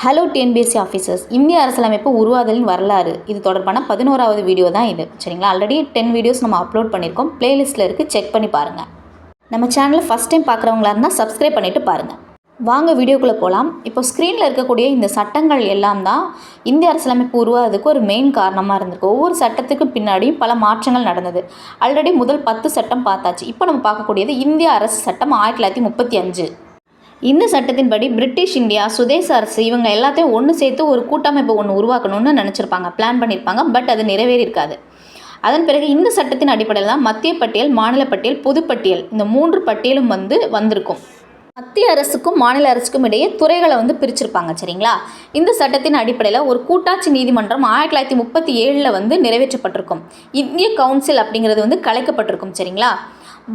Hello TNPSC officers இந்திய அரசியலமைப்பு உருவாதலின் வரலாறு. இது தொடர்பான பதினோராவது வீடியோ தான் இது. சரிங்களா? ஆல்ரெடி டென் வீடியோஸ் நம்ம அப்லோட் பண்ணியிருக்கோம் பிளேலிஸ்ட்டில் இருக்குது செக் பண்ணி பாருங்கள் நம்ம சேனலை ஃபஸ்ட் டைம் பார்க்குறவங்களா இருந்தால் சப்ஸ்கிரைப் பண்ணிவிட்டு பாருங்கள் வாங்க வீடியோக்குள்ளே போகலாம் இப்போ ஸ்க்ரீனில் இருக்கக்கூடிய இந்த சட்டங்கள் எல்லாம் தான் இந்திய அரசியலமைப்பு உருவாகிறதுக்கு ஒரு மெயின் காரணமாக இருந்திருக்கு. ஒவ்வொரு சட்டத்துக்கும் பின்னாடியும் பல மாற்றங்கள் நடந்தது. ஆல்ரெடி முதல் பத்து சட்டம் பார்த்தாச்சு. இப்போ நம்ம பார்க்கக்கூடியது இந்திய அரசு சட்டம் ஆயிரத்தி தொள்ளாயிரத்தி முப்பத்தி அஞ்சு. இந்த சட்டத்தின்படி பிரிட்டிஷ் இந்தியா சுதேச அரசு இவங்க எல்லாத்தையும் ஒன்று சேர்த்து ஒரு கூட்டமைப்பு ஒன்று உருவாக்கணும்னு நினச்சிருப்பாங்க பிளான் பண்ணியிருப்பாங்க பட் அது நிறைவேறியிருக்காது அதன் பிறகு இந்த சட்டத்தின் அடிப்படையில் தான் மத்திய பட்டியல் மாநில பட்டியல் பொதுப்பட்டியல் இந்த மூன்று பட்டியலும் வந்து வந்திருக்கும். மத்திய அரசுக்கும் மாநில அரசுக்கும் இடையே துறைகளை வந்து பிரிச்சிருப்பாங்க சரிங்களா? இந்த சட்டத்தின் அடிப்படையில் ஒரு கூட்டாட்சி நீதிமன்றம் ஆயிரத்தி தொள்ளாயிரத்தி முப்பத்தி ஏழில் வந்து நிறைவேற்றப்பட்டிருக்கும். இந்திய கவுன்சில் அப்படிங்கிறது வந்து கலைக்கப்பட்டிருக்கும் சரிங்களா?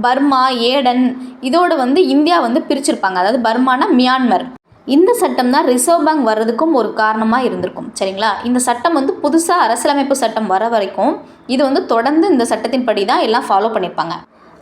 பர்மா ஏடன் இதோடு வந்து இந்தியா வந்து பிரிச்சிருப்பாங்க. அதாவது பர்மானா மியான்மர். இந்த சட்டம் தான் ரிசர்வ் பேங்க் வர்றதுக்கும் ஒரு காரணமாக இருந்திருக்கும் சரிங்களா? இந்த சட்டம் வந்து புதுசாக அரசியலமைப்பு சட்டம் வர வரைக்கும் இது வந்து தொடர்ந்து இந்த சட்டத்தின்படி தான் எல்லாம் ஃபாலோ பண்ணியிருப்பாங்க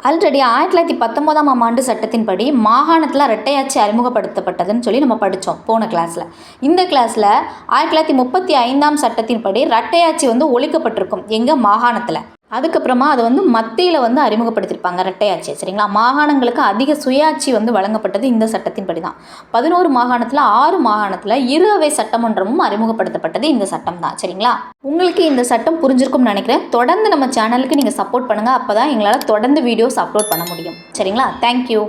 ஆல்ரெடி ஆயிரத்தி தொள்ளாயிரத்தி பத்தொம்போதாம் ஆம் ஆண்டு சட்டத்தின்படி மாகாணத்தில் இரட்டையாட்சி அறிமுகப்படுத்தப்பட்டதுன்னு சொல்லி நம்ம படித்தோம் போன கிளாஸில் இந்த கிளாஸில் ஆயிரத்தி தொள்ளாயிரத்தி முப்பத்தி ஐந்தாம் சட்டத்தின்படி இரட்டையாட்சி வந்து ஒழிக்கப்பட்டிருக்கும் எங்கள் மாகாணத்தில். அதுக்கப்புறமா அது வந்து மத்தியில் வந்து அறிமுகப்படுத்தியிருப்பாங்க ரெட்டையாட்சி சரிங்களா? மாகாணங்களுக்கு அதிக சுயாட்சி வந்து வழங்கப்பட்டது இந்த சட்டத்தின்படி தான் பதினோரு மாகாணத்தில் ஆறு மாகாணத்தில் இரு அவை சட்டமன்றமும் அறிமுகப்படுத்தப்பட்டது இந்த சட்டம் தான் சரிங்களா? உங்களுக்கு இந்த சட்டம் புரிஞ்சிருக்கும்னு நினைக்கிறேன். தொடர்ந்து நம்ம சேனலுக்கு நீங்கள் சப்போர்ட் பண்ணுங்கள் அப்போ தான் எங்களால் தொடர்ந்து வீடியோஸ் அப்லோட் பண்ண முடியும். சரிங்களா? தேங்க்யூ